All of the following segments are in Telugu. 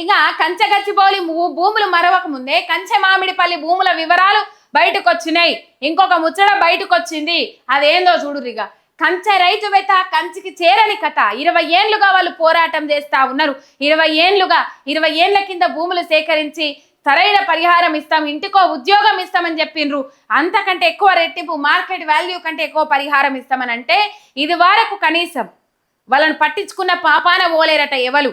ఇక కంచెగచ్చిబౌలి భూములు మరవక ముందే కంచె మామిడిపల్లి భూముల వివరాలు బయటకు వచ్చినాయి ఇంకొక ముచ్చట బయటకు వచ్చింది అదేందో చూడురిగా కంచె రైతు వెత కంచికి చేరని కథ. ఇరవై ఏండ్లుగా వాళ్ళు పోరాటం చేస్తా ఉన్నారు. ఇరవై ఏండ్లుగా ఇరవై ఏండ్ల కింద భూములు సేకరించి సరైన పరిహారం ఇస్తాం ఇంటికో ఉద్యోగం ఇస్తామని చెప్పిండ్రు అంతకంటే ఎక్కువ రెట్టింపు మార్కెట్ వాల్యూ కంటే ఎక్కువ పరిహారం ఇస్తామని అంటే ఇది వరకు కనీసం. వాళ్ళని పట్టించుకున్న పాపాన ఓలేరట ఎవలు.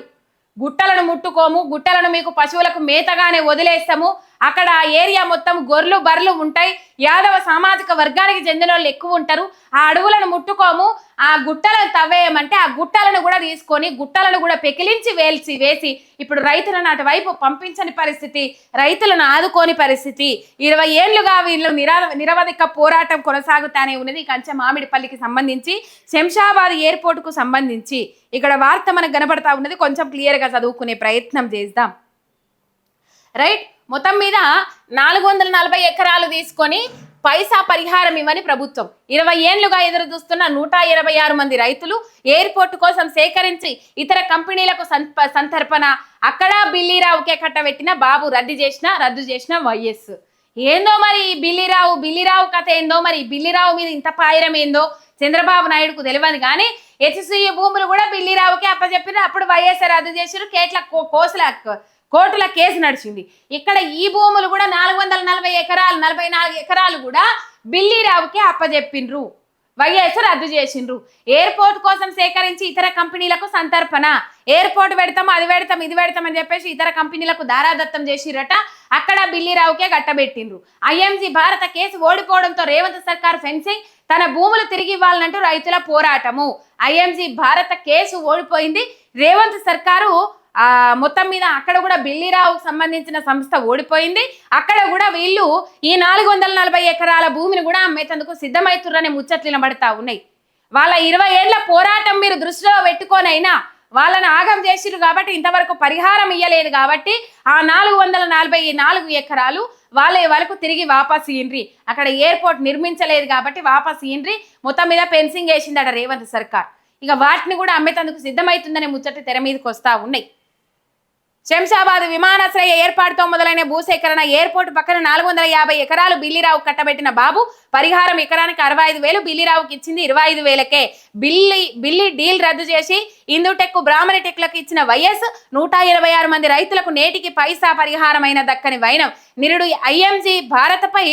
గుట్టలను ముట్టుకోము గుట్టలను మీకు పశువులకు మేతగానే వదిలేస్తాము. అక్కడ ఆ ఏరియా మొత్తం గొర్రెలు బర్రెలు ఉంటాయి. యాదవ సామాజిక వర్గానికి చెందిన వాళ్ళు ఎక్కువ ఉంటారు. ఆ అడవులను ముట్టుకోము. ఆ గుట్టలను తవ్వేయమంటే ఆ గుట్టలను కూడా తీసుకొని గుట్టలను కూడా పెకిలించి వేల్చి వేసి ఇప్పుడు రైతులను అటువైపు పంపించని పరిస్థితి రైతులను ఆదుకోని పరిస్థితి. ఇరవై ఏళ్ళుగా వీళ్ళు నిరా నిరవధిక పోరాటం కొనసాగుతానే ఉన్నది కంచె మామిడిపల్లికి సంబంధించి శంషాబాద్ ఎయిర్పోర్ట్కు సంబంధించి. ఇక్కడ వార్త మనకు కనబడతా ఉన్నది. కొంచెం క్లియర్గా చదువుకునే ప్రయత్నం చేద్దాం. రైట్ మొత్తం మీద నాలుగు వందల నలభై ఎకరాలు తీసుకొని పైసా పరిహారం ఇవ్వని ప్రభుత్వం. ఇరవై ఏండ్లుగా ఎదురు చూస్తున్న నూట ఇరవై ఆరు మంది రైతులు ఎయిర్పోర్ట్ కోసం సేకరించి ఇతర కంపెనీలకు సంతర్పణ. అక్కడ బిల్లీరావుకే కట్టబెట్టిన బాబు రద్దు చేసిన రద్దు చేసిన వైఎస్. ఏందో మరి బిల్లీరావు బిల్లీరావు కథ ఏందో మరి? బిల్లీరావు మీద ఇంత పాయిరం ఏందో? చంద్రబాబు నాయుడుకు తెలియదు కానీ హెచ్సిఈ భూములు కూడా బిల్లీరావుకే అప్పచెప్పిన అప్పుడు వైఎస్ఆర్ రద్దు చేసారు కేట్ల కో- కోర్టుల కేసు నడిచింది. ఇక్కడ ఈ భూములు కూడా నాలుగు వందల నలభై ఎకరాలు నలభై నాలుగు ఎకరాలు కూడా బిల్లీరావుకే అప్పజెప్పిండ్రు. వైఎస్ రద్దు చేసిండ్రు. ఎయిర్పోర్ట్ కోసం సేకరించి ఇతర కంపెనీలకు సంతర్పణ. ఎయిర్పోర్ట్ పెడతాం అది పెడతాం ఇది పెడతాం అని చెప్పేసి ఇతర కంపెనీలకు దారాదత్తం చేసిరట. అక్కడ బిల్లీరావుకే గట్టబెట్టిండ్రు ఐఎంజీ భారత కేసు ఓడిపోవడంతో రేవంత్ సర్కార్ ఫెన్సింగ్ తన భూములు తిరిగి ఇవ్వాలంటూ రైతుల పోరాటము. ఐఎంజీ భారత కేసు ఓడిపోయింది. రేవంత్ సర్కారు మొత్తం మీద అక్కడ కూడా బిల్లిరావుకు సంబంధించిన సంస్థ ఓడిపోయింది. అక్కడ కూడా వీళ్ళు ఈ నాలుగు వందల నలభై ఎకరాల భూమిని కూడా అమ్మేటందుకు సిద్ధమవుతుర్రనే ముచ్చట్లు నిలబడతా ఉన్నాయి. వాళ్ళ ఇరవై ఏళ్ళ పోరాటం మీరు దృష్టిలో పెట్టుకోనైనా వాళ్ళని ఆగం చేసిరు కాబట్టి ఇంతవరకు పరిహారం ఇయ్యలేదు కాబట్టి ఆ నాలుగు వందల నలభై నాలుగు ఎకరాలు వాళ్ళ వాళ్ళకు తిరిగి వాపస్ ఇయ్యండ్రి. అక్కడ ఎయిర్పోర్ట్ నిర్మించలేదు కాబట్టి వాపస్ ఇండ్రి మొత్తం మీద ఫెన్సింగ్ వేసిందట రేవంత్ సర్కార్. ఇక వాటిని కూడా అమ్మేటందుకు సిద్ధమవుతుందనే ముచ్చట తెర మీదకి వస్తా ఉన్నాయి. శంషాబాద్ విమానాశ్రయ ఏర్పాటుతో మొదలైన భూసేకరణ ఎయిర్పోర్ట్ పక్కన నాలుగు వందల యాభై ఎకరాలు బిల్లిరావు కట్టబెట్టిన బాబు. పరిహారం ఎకరానికి అరవై ఐదు వేలు బిల్లిరావుకి ఇచ్చింది ఇరవై ఐదు వేలకే. బిల్లి బిల్లి డీల్ రద్దు చేసి ఇందుటెక్కు బ్రాహ్మణ టెక్లకు ఇచ్చిన వైఎస్ నూట ఇరవై ఆరు మంది రైతులకు నేటికి పైసా పరిహారమైన దక్కని వైనం. నిరుడు ఐఎంజీ భారత్పై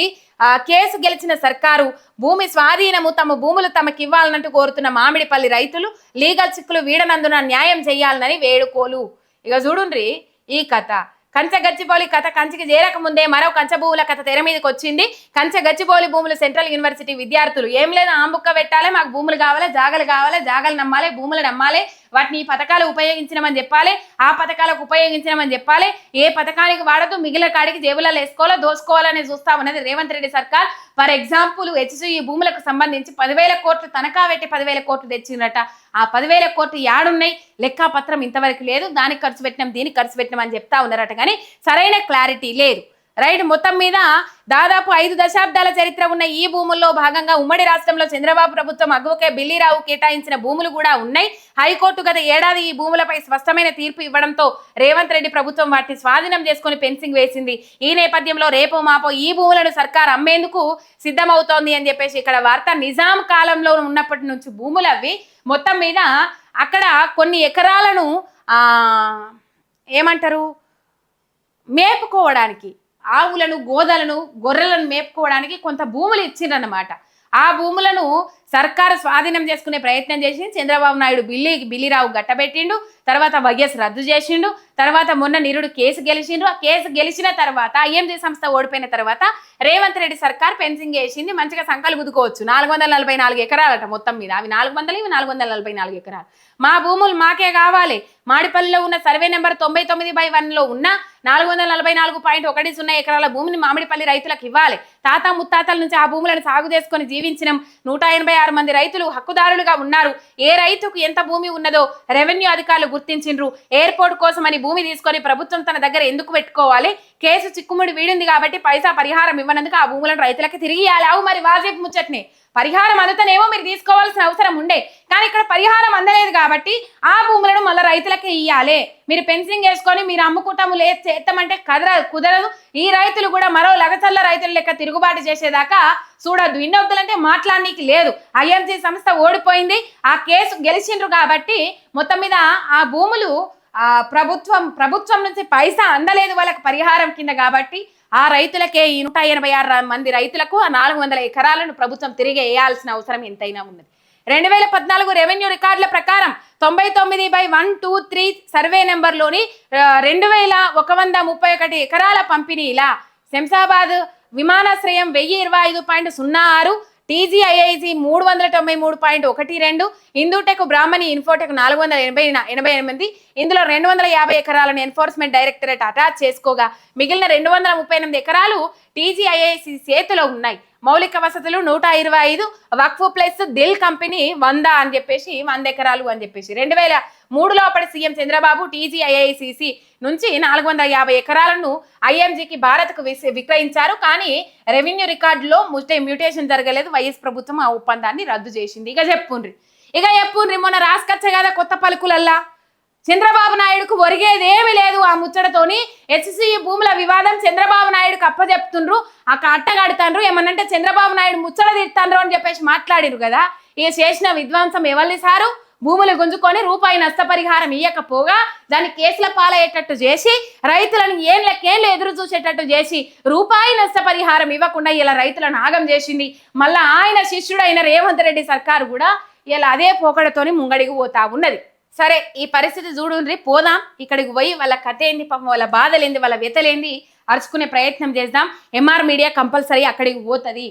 కేసు గెలిచిన సర్కారు భూమి స్వాధీనము తమ భూములు తమకివ్వాలన్నట్టు కోరుతున్న మామిడిపల్లి రైతులు లీగల్ చిక్కులు వీడనందున న్యాయం చేయాలని వేడుకోలు. ఇక చూడుండ్రి ఈ కథ. కంచె గచ్చిబౌలి కథ కంచికి చేరక ముందే మరో కంచె భూముల కథ తెర మీదకి వచ్చింది. కంచె గచ్చిబౌలి భూములు సెంట్రల్ యూనివర్సిటీ విద్యార్థులు. ఏం లేదు ఆంబుక్క పెట్టాలి మాకు భూములు కావాలి జాగలు కావాలి జాగలు నమ్మాలి భూములు నమ్మాలి వాటిని ఈ పథకాలు ఉపయోగించినమని చెప్పాలి ఆ పథకాలకు ఉపయోగించినమని చెప్పాలి. ఏ పథకానికి వాడదు మిగిలిన కాడికి జేబులలో వేసుకోవాలో దోసుకోవాలని చూస్తా ఉన్నది రేవంత్ రెడ్డి సర్కార్. ఫర్ ఎగ్జాంపుల్ హెచ్సిఈ భూములకు సంబంధించి పదివేల కోట్లు తనఖా పెట్టి పదివేల కోట్లు తెచ్చిందట ఆ పదివేల కోట్లు యాడున్నాయి లెక్కాపత్రం ఇంతవరకు లేదు దానికి ఖర్చు పెట్టినాం దీనికి ఖర్చు పెట్టినాం అని చెప్తా ఉన్నారట. కానీ సరైన క్లారిటీ లేదు. రైట్ మొత్తం మీద దాదాపు ఐదు దశాబ్దాల చరిత్ర ఉన్న ఈ భూముల్లో భాగంగా ఉమ్మడి రాష్ట్రంలో చంద్రబాబు ప్రభుత్వం అగువకే బిల్లీరావు కేటాయించిన భూములు కూడా ఉన్నాయి. హైకోర్టు గత ఏడాది ఈ భూములపై స్పష్టమైన తీర్పు ఇవ్వడంతో రేవంత్ రెడ్డి ప్రభుత్వం వాటిని స్వాధీనం చేసుకుని పెన్సింగ్ వేసింది. ఈ నేపథ్యంలో రేపో మాపో ఈ భూములను సర్కార్ అమ్మేందుకు సిద్ధమవుతోంది అని చెప్పేసి ఇక్కడ వార్త నిజాం కాలంలో ఉన్నప్పటి నుంచి భూములు అవి. మొత్తం మీద అక్కడ కొన్ని ఎకరాలను ఏమంటారు? మేపుకోవడానికి ఆవులను గోదలను గొర్రెలను మేపుకోవడానికి కొంత భూములు ఇచ్చిండ్రన్నమాట. ఆ భూములను సర్కారు స్వాధీనం చేసుకునే ప్రయత్నం చేసి చంద్రబాబు నాయుడు. బిల్లి బిల్లిరావు గట్టబెట్టిండు తర్వాత వైఎస్ రద్దు చేసిండు తర్వాత మొన్న నిరుడు కేసు గెలిచిండు. ఆ కేసు గెలిచిన తర్వాత ఐఎంజీ సంస్థ ఓడిపోయిన తర్వాత రేవంత్ రెడ్డి సర్కార్ ఫెన్సింగ్ వేసింది మంచిగా సంకలు గుదుకోవచ్చు నాలుగు వందల నలభై నాలుగు ఎకరాలట మొత్తం మీద. అవి నాలుగు వందలు ఇవి నాలుగు వందల నలభై నాలుగు ఎకరాలు. మా భూములు మాకే కావాలి. మాడిపల్లిలో ఉన్న సర్వే నెంబర్ తొంభై తొమ్మిది బై వన్లో ఉన్న నాలుగు వందల నలభై నాలుగు పాయింట్ ఒకటి సున్నా ఎకరాల భూమిని మామిడిపల్లి రైతులకు ఇవ్వాలి. తాత ముత్తాతల నుంచి ఆ భూములను సాగు చేసుకొని జీవించిన. నూట ఎనభై ఆరు మంది రైతులు హక్కుదారులుగా ఉన్నారు. ఏ రైతుకు ఎంత భూమి ఉన్నదో రెవెన్యూ అధికారులు గుర్తించిండ్రు. ఎయిర్పోర్ట్ కోసం అని భూమి తీసుకొని ప్రభుత్వం తన దగ్గర ఎందుకు పెట్టుకోవాలి? కేసు చిక్కుముడి వీడింది కాబట్టి పైసా పరిహారం ఇవ్వనందుకు ఆ భూములను రైతులకు తిరిగి ఇవ్వాలి అవు మరి వాజేపు ముచ్చట్ని. పరిహారం అందుతనేమో మీరు తీసుకోవాల్సిన అవసరం ఉండే. కానీ ఇక్కడ పరిహారం అందలేదు కాబట్టి ఆ భూములను మళ్ళీ రైతులకి ఇవ్వాలి మీరు పెన్సింగ్ వేసుకొని మీరు అమ్ముకుంటాము లేదు చేస్తామంటే కదరదు కుదరదు. ఈ రైతులు కూడా మరో లగచల్ల రైతుల లెక్క తిరుగుబాటు చేసేదాకా చూడద్దు. ఇన్నొద్దులంటే మాట్లాడనీకి లేదు. ఐఎంజీ సంస్థ ఓడిపోయింది. ఆ కేసు గెలిచిండ్రు కాబట్టి మొత్తం మీద ఆ భూములు ఆ ప్రభుత్వం ప్రభుత్వం నుంచి పైసా అందలేదు వాళ్ళకి పరిహారం కింద కాబట్టి ఆ రైతులకే ఈ నూట ఎనభై ఆరు మంది రైతులకు ఆ నాలుగు వందల ఎకరాలను ప్రభుత్వం తిరిగి వేయాల్సిన అవసరం ఎంతైనా ఉన్నది. రెండు వేల పద్నాలుగు రెవెన్యూ రికార్డుల ప్రకారం తొంభై తొమ్మిది by one two three survey నెంబర్లోని రెండు వేల ఒక వంద ముప్పై ఒకటి ఎకరాల పంపిణీలా శంషాబాద్ విమానాశ్రయం వెయ్యి ఇరవై ఐదు పాయింట్ సున్నా ఆరు టీజీఐఐసి మూడు వందల తొంభై మూడు పాయింట్ ఒకటి రెండు ఇందుటెక్ బ్రాహ్మణి ఇన్ఫోటెక్ నాలుగు వందల ఎనభై ఎనభై ఎనిమిది ఇందులో రెండు వందల యాభై ఎకరాలను ఎన్ఫోర్స్మెంట్ డైరెక్టరేట్ అటాచ్ చేసుకోగా మిగిలిన రెండు వందల ముప్పై ఎనిమిది ఎకరాలు టీజీఐఐసి చేతిలో ఉన్నాయి. మౌలిక వసతులు నూట ఇరవై ఐదు వక్ఫ్ ప్లస్ దిల్ కంపెనీ వంద అని చెప్పేసి వంద ఎకరాలు అని చెప్పేసి. రెండు వేల మూడులో అప్పటి సీఎం చంద్రబాబు టీజీఐఐసిసి నుంచి నాలుగు వందల యాభై ఎకరాలను ఐఎంజీకి భారత్కు విక్రయించారు. కానీ రెవెన్యూ రికార్డులో ముస్టే మ్యూటేషన్ జరగలేదు. వైఎస్ ప్రభుత్వం ఆ ఒప్పందాన్ని రద్దు చేసింది. ఇక చెప్పుండ్రి. ఇక చెప్పుండ్రి. మొన్న రాసుకొచ్చ కదా కొత్త పలుకులల్లా. చంద్రబాబు నాయుడుకు ఒరిగేదేమి లేదు ఆ ముచ్చటతోని హెచ్సి భూముల వివాదం చంద్రబాబు నాయుడుకు అప్పచెప్తుండ్రు ఆ అట్టగాడుతాండ్రు ఏమనంటే చంద్రబాబు నాయుడు ముచ్చట తిడతాండ్రు అని చెప్పేసి మాట్లాడిరు కదా. ఇక చేసిన విధ్వంసం ఎవరిని సారు? భూములు గుంజుకొని రూపాయి నష్టపరిహారం ఇయ్యకపోగా దాన్ని కేసుల పాలయ్యేటట్టు చేసి రైతులను ఏళ్ళకేళ్ళు ఎదురు చూసేటట్టు చేసి రూపాయి నష్టపరిహారం ఇవ్వకుండా ఇలా రైతులను ఆగం చేసింది. మళ్ళా ఆయన శిష్యుడైన రేవంత్ రెడ్డి సర్కారు కూడా ఇలా అదే పోకడతోని ముంగడికి పోతా ఉన్నది. సరే ఈ పరిస్థితి చూడుండ్రి పోదాం. ఇక్కడికి పోయి వాళ్ళ కథ ఏంది పాపం వాళ్ళ బాధలేంది వాళ్ళ వ్యతలేంది అరుచుకునే ప్రయత్నం చేద్దాం. ఎంఆర్ మీడియా కంపల్సరీ అక్కడికి పోతుంది.